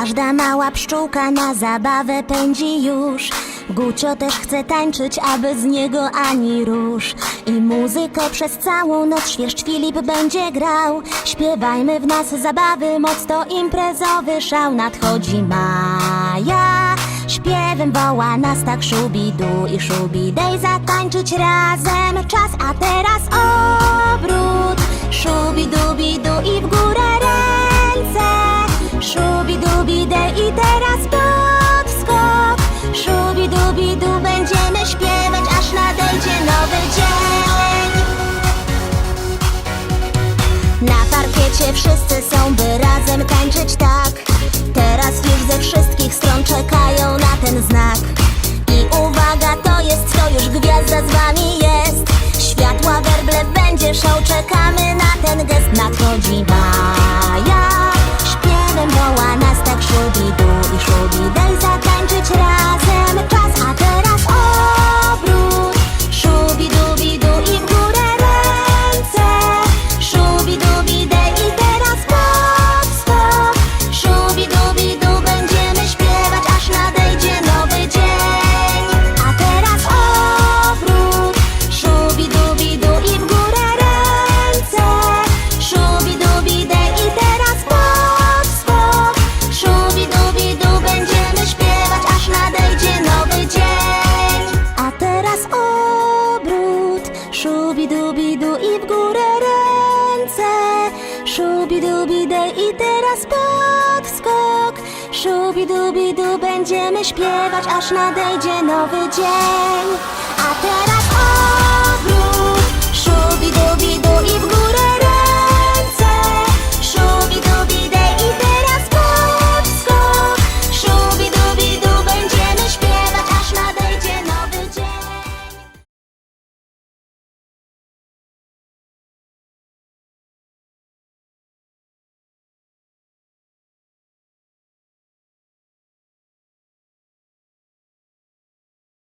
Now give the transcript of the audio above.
Każda mała pszczółka na zabawę pędzi już. Gucio też chce tańczyć, aby z niego ani rusz. I muzykę przez całą noc świeżcz Filip będzie grał. Śpiewajmy w nas zabawy, moc to imprezowy szał. Nadchodzi maja Śpiewem woła nas tak szubidu i szubidej Zatańczyć razem czas, a teraz obrót. Szubidubidu i w górę Parkiecie wszyscy są, by razem tańczyć tak. Teraz już ze wszystkich stron czekają na ten znak. I uwaga, to jest to już gwiazda z wami jest. Światła werble będzie show, czekamy na ten gest. Nadchodzi Szubidubidej i teraz podskok. Szubidubidu będziemy śpiewać aż nadejdzie nowy dzień